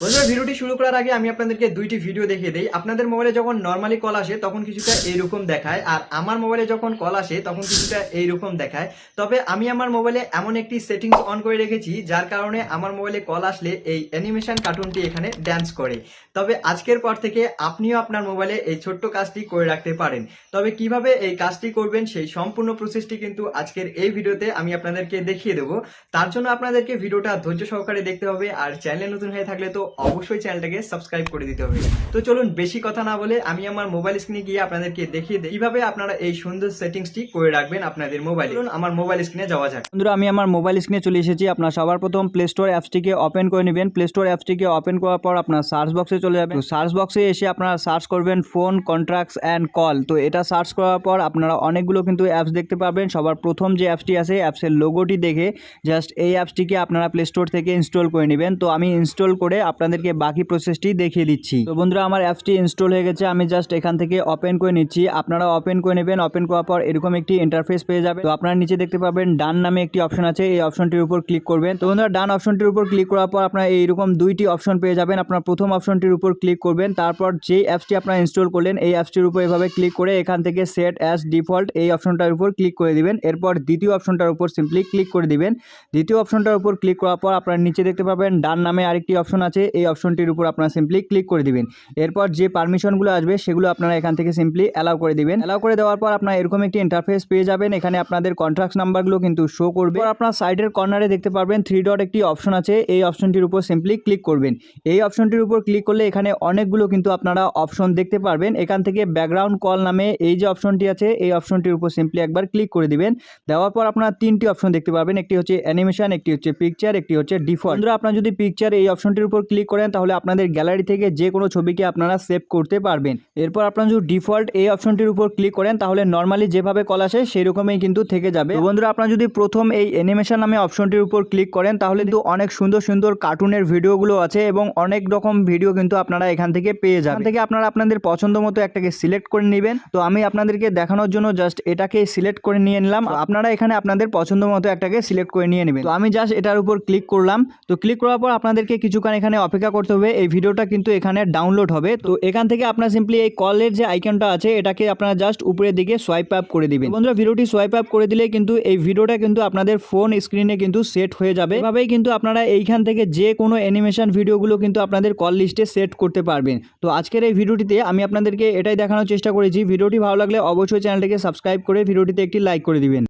বন্ধুরা, ভিডিওটি শুরু করার আগে আমি আপনাদেরকে দুইটি ভিডিও দেখিয়ে দিই। আপনাদের মোবাইলে যখন নর্মালি কল আসে, তখন কিছুটা এইরকম দেখায়। আর আমার মোবাইলে যখন কল আসে, তখন কিছুটা এইরকম দেখায়। তবে আমি আমার মোবাইলে এমন একটি সেটিংস অন করে রেখেছি, যার কারণে আমার মোবাইলে কল আসলে এই অ্যানিমেশন কার্টুনটি এখানে ড্যান্স করে। তবে আজকের পর থেকে আপনিও আপনার মোবাইলে এই ছোট্ট কাজটি করে রাখতে পারেন। তবে কীভাবে এই কাজটি করবেন, সেই সম্পূর্ণ প্রসেসটি কিন্তু আজকের এই ভিডিওতে আমি আপনাদেরকে দেখিয়ে দেবো। তার জন্য আপনাদেরকে ভিডিওটা ধৈর্য সহকারে দেখতে হবে। আর চ্যানেলে নতুন হয়ে থাকলে তো অবশ্যই চ্যানেলটাকে সাবস্ক্রাইব করে দিতে হবে। তো চলুন বেশি কথা না বলে আমি আমার মোবাইল স্ক্রিনে গিয়ে আপনাদেরকে দেখিয়ে দিই। কীভাবে আপনারা এই সুন্দর সেটিংসটি করে রাখবেন আপনাদের মোবাইল আমার মোবাইল স্ক্রিনে যাওয়া যাক। বন্ধুরা, আমি আমার মোবাইল স্ক্রিনে চলে এসেছি। আপনার সবার প্রথম প্লে স্টোর অ্যাপসটিকে ওপেন করে নেবেন। প্লে স্টোর অ্যাপসটিকে ওপেন করার পর আপনার সার্চ বক্সে চলে যাবেন। সার্চ বক্সে এসে আপনারা সার্চ করবেন ফোন কন্ট্রাক্টস অ্যান্ড কল তো এটা সার্চ করার পর আপনারা অনেকগুলো কিন্তু অ্যাপস দেখতে পাবেন সবার প্রথম যে অ্যাপসটি আছে, অ্যাপসের লোগোটি দেখে জাস্ট এই অ্যাপসটিকে আপনারা প্লে স্টোর থেকে ইনস্টল করে নেবেন। তো আমি ইনস্টল করে আপনাদেরকে বাকি প্রসেসটি দেখিয়ে দিচ্ছি। তো বন্ধুরা, আমার অ্যাপসটি ইনস্টল হয়ে গেছে। আমি জাস্ট এখান থেকে ওপেন করে নিচ্ছি। আপনারা ওপেন করে নেবেন। ওপেন করার পর এরকম একটি ইন্টারফেস পেয়ে যাবে তো আপনারা নিচে দেখতে পাবেন ডান নামে একটি অপশন আছে। এই অপশনটির উপর ক্লিক করবেন। তো বন্ধুরা, ডান অপশনটির উপর ক্লিক করার পর আপনারা এইরকম দুইটি অপশন পেয়ে যাবেন। আপনার প্রথম অপশনটির উপর ক্লিক করবেন। তারপর যে অ্যাপসটি আপনারা ইনস্টল করলেন, এই অ্যাপসটির উপর এভাবে ক্লিক করে এখান থেকে সেট অ্যাজ ডিফল্ট এই অপশনটার উপর ক্লিক করে দিবেন। এরপর দ্বিতীয় অপশনটার উপর সিম্পলি ক্লিক করে দিবেন। দ্বিতীয় অপশনটার উপর ক্লিক করার পর আপনারা নিচে দেখতে পাবেন, ডান নামে আরেকটি অপশন আছে। এই অপশনটির উপর আপনারা সিম্পলি ক্লিক করে দিবেন। এরপর যে পারমিশনগুলো আসবে, সেগুলো আপনারা এখান থেকে সিম্পলি অ্যালাউ করে দিবেন। অ্যালাউ করে দেওয়ার পর আপনারা এরকম একটি ইন্টারফেস পেয়ে যাবেন। এখানে আপনাদের কন্ট্রাক্ট নাম্বারগুলো কিন্তু শো করবে। আপনার সাইডের কর্নারে দেখতে পারবেন থ্রি ডট একটি অপশন আছে। এই অপশনটির উপর সিম্পলি ক্লিক করবেন। এই অপশনটির উপর ক্লিক করলে এখানে অনেকগুলো কিন্তু আপনারা অপশন দেখতে পারবেন। এখান থেকে ব্যাকগ্রাউন্ড কল নামে এই যে অপশনটি আছে, এই অপশনটির উপর সিম্পলি একবার ক্লিক করে দিবেন। দেওয়ার পর আপনারা তিনটি অপশন দেখতে পারবেন। একটি হচ্ছে অ্যানিমেশন একটি হচ্ছে পিকচার একটি হচ্ছে ডিফল্ট আপনারা যদি পিকচার এই অপশনটির উপর ক্লিক করেন, তাহলে আপনাদের গ্যালারি থেকে যে কোনো ছবিকে আপনারা সেভ করতে পারবেন। এরপর আপনারা যদি ডিফল্ট এই অপশনটির উপর ক্লিক করেন, তাহলে নর্মালি যেভাবে কল আসে সেই রকমই কিন্তু থেকে যাবে। বন্ধুরা, আপনারা যদি প্রথম এই অ্যানিমেশন নামে অপশনটির উপর ক্লিক করেন, তাহলে কিন্তু অনেক সুন্দর সুন্দর কার্টুনের ভিডিওগুলো আছে এবং অনেক রকম ভিডিও কিন্তু আপনারা এখান থেকে পেয়ে যাবেন। থেকে আপনারা আপনাদের পছন্দ মতো একটাকে সিলেক্ট করে নেবেন। তো আমি আপনাদেরকে দেখানোর জন্য জাস্ট এটাকে সিলেক্ট করে নিয়ে নিলাম। আপনারা এখানে আপনাদের পছন্দ মতো একটাকে সিলেক্ট করে নিয়ে নেবেন। তো আমি জাস্ট এটার উপর ক্লিক করলাম। তো ক্লিক করার পর আপনাদেরকে কিছুক্ষণ এখানে অপেক্ষা করতে হবে, এই ভিডিওটা কিন্তু এখানে ডাউনলোড হবে। তো এখান থেকে আপনার সিম্পলি এই কলের যে আইকনটা আছে, এটাকে আপনারা জাস্ট উপরের দিকে সোয়াইপ আপ করে দিবেন। বন্ধুরা, ভিডিওটি সোয়াইপ আপ করে দিলে কিন্তু এই ভিডিওটা কিন্তু আপনাদের ফোন স্ক্রিনে কিন্তু সেট হয়ে যাবে। এভাবেই কিন্তু আপনারা এইখান থেকে যে কোনো অ্যানিমেশন ভিডিওগুলো কিন্তু আপনাদের কল লিস্টে সেট করতে পারবেন। তো আজকের এই ভিডিওটিতে আমি আপনাদেরকে এটাই দেখানোর চেষ্টা করেছি। ভিডিওটি ভালো লাগলে অবশ্যই চ্যানেলটিকে সাবস্ক্রাইব করে ভিডিওটিতে একটি লাইক করে দিবেন।